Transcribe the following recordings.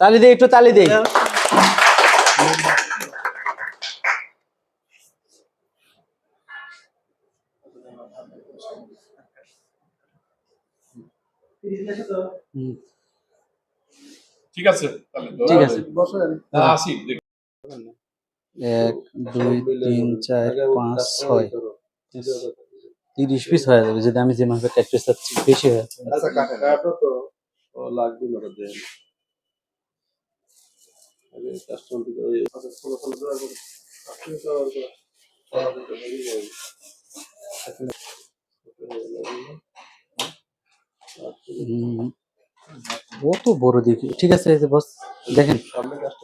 তালি দে একটু তালি দে। ঠিক আছে তাহলে ঠিক আছে। হ্যাঁ, আসি এক দুই তিন চার পাঁচ ছয়। তিরিশ পিস হয়ে যাবে যদি আমি যে মাপে কাটতে চাচ্ছি বেশি হয়ে যাচ্ছে লাগবে না দেন। আগে কাস্টমার দিকে ওই আচ্ছা ষোলো ষোলো বড় দেখি। ঠিক আছে বস দেখেন। সামনে কাস্টমার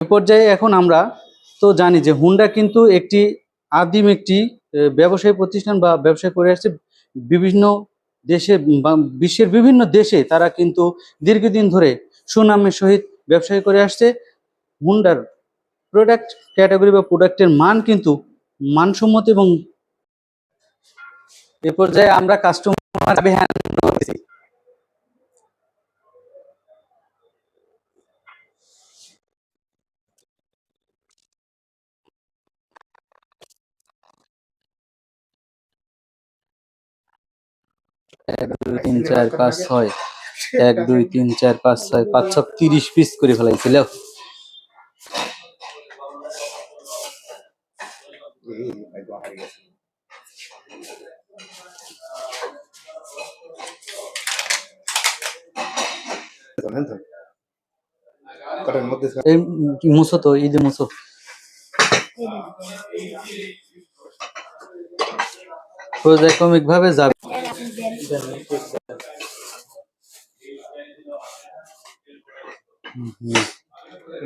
পর্যায়ে এখন আমরা তো জানি যে হুন্ডা কিন্তু একটি আদিম একটি ব্যবসায়ী প্রতিষ্ঠান বা ব্যবসায় করে আসছে। বিভিন্ন দেশে বিশ্বের বিভিন্ন দেশে তারা কিন্তু দীর্ঘদিন ধরে সুনামের সহিত ব্যবসায় করে আসছে। হুন্ডার প্রোডাক্ট ক্যাটাগরি বা প্রোডাক্টের মান কিন্তু মানসম্মত এবং এ পর্যায়ে আমরা কাস্টমার এক দুই তিন চার পাঁচ ছয় এক দুই তিন চার পাঁচ ছয় পাঁচ ছ তিরিশ পিস করে ফেলাইছিল এই মুছো তো এই যে মুছো। পর্যায়ক্রমিক ভাবে যাবে।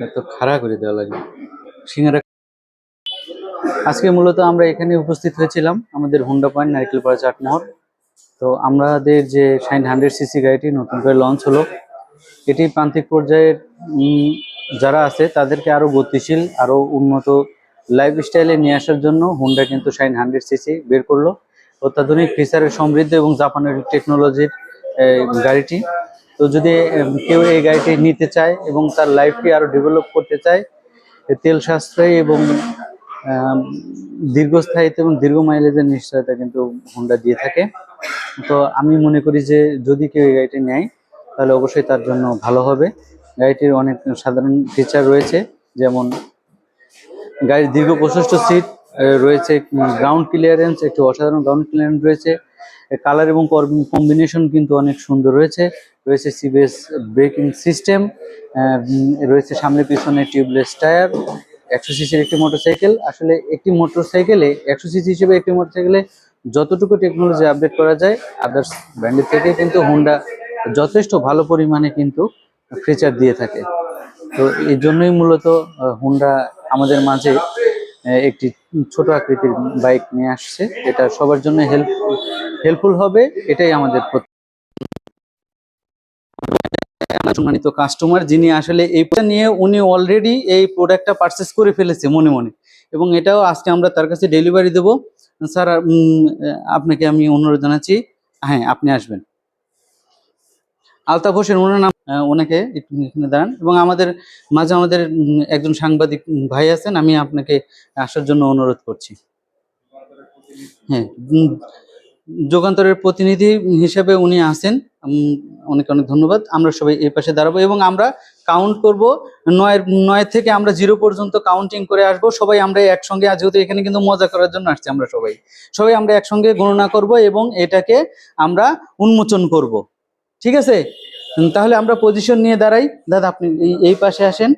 এত খাড়া করে দেওয়া লাগে। সিঙ্গারা আজকে মূলত আমরা এখানে উপস্থিত হয়েছিলাম আমাদের হুন্ডা পয়েন্ট নারকেলপাড়া চাটমোহর তো আমাদের যে সাইন হান্ড্রেড সিসি গাড়িটি নতুন করে লঞ্চ হলো, এটি প্রান্তিক পর্যায়ের যারা আছে তাদেরকে আরও গতিশীল, আরও উন্নত লাইফ স্টাইলে নিয়ে আসার জন্য হুন্ডা কিন্তু সাইন হান্ড্রেড সিসি বের করল। অত্যাধুনিক ফিচারের সমৃদ্ধ এবং জাপানের টেকনোলজির গাড়িটি। তো যদি কেউ এই গাড়িটি নিতে চায় এবং তার লাইফকে আরও ডেভেলপ করতে চায় তেল সাশ্রয়ী এবং দীর্ঘস্থায়িত্ব এবং দীর্ঘ মাইলেজের নিশ্চয়তা কিন্তু হোন্ডা দিয়ে থাকে। তো আমি মনে করি যে যদি কেউ এই গাড়িটি নেয়, তাহলে অবশ্যই তার জন্য ভালো হবে। গাড়িটির অনেক সাধারণ ফিচার রয়েছে, যেমন গাড়ির দীর্ঘ প্রশস্ত সিট রয়েছে গ্রাউন্ড ক্লিয়ারেন্স একটি অসাধারণ গ্রাউন্ড ক্লিয়ারেন্স রয়েছে। কালার এবং কম্বিনেশন কিন্তু অনেক সুন্দর রয়েছে। রয়েছে সিবিএস ব্রেকিং সিস্টেম রয়েছে সামনে পিছনে টিউবলেস টায়ার একশো সিসির একটি মোটরসাইকেল আসলে একটি মোটরসাইকেলে একশো সিসি হিসেবে একটি মোটরসাইকেলে যতটুকু টেকনোলজি আপডেট করা যায় আদার্স ব্র্যান্ডের থেকে কিন্তু হোন্ডা যথেষ্ট ভালো পরিমাণে কিন্তু ফিচার দিয়ে থাকে। তো এই জন্যই মূলত হোন্ডা আমাদের মাঝে একটি ছোট আকৃতির বাইক নিয়ে আসছে। এটা সবার জন্য হেল্প, হেল্পফুল হবে। এটাই আমাদের সম্মানিত কাস্টমার যিনি আসলে এইটা নিয়ে উনি অলরেডি এই প্রোডাক্টটা পারচেস করে ফেলেছে মনে মনে। এবং এটাও আজকে আমরা তার কাছে ডেলিভারি দেব। স্যার আপনাকে আমি অনুরোধ জানাচ্ছি। হ্যাঁ আপনি আসবেন। আলতাফ হোসেন, ওনার নাম ওনাকে এখানে দাঁড়ান। এবং আমাদের মাঝে আমাদের একজন সাংবাদিক ভাই আছেন, আমি আপনাকে আসার জন্য অনুরোধ করছি। হ্যাঁ যুগান্তরের প্রতিনিধি হিসেবে উনি আছেন। অনেক অনেক ধন্যবাদ। আমরা সবাই এই পাশে দাঁড়াবো এবং আমরা কাউন্ট করব। নয় নয় থেকে আমরা জিরো পর্যন্ত কাউন্টিং করে আসব। সবাই আমরা একসঙ্গে যেহেতু এখানে কিন্তু মজা করার জন্য আসছি আমরা সবাই। সবাই আমরা একসঙ্গে গণনা করব এবং এটাকে আমরা উন্মোচন করব। ঠিক আছে? তাহলে আমরা পজিশন নিয়ে দাঁড়াই। দাদা আপনি এই- পাশে আসেন।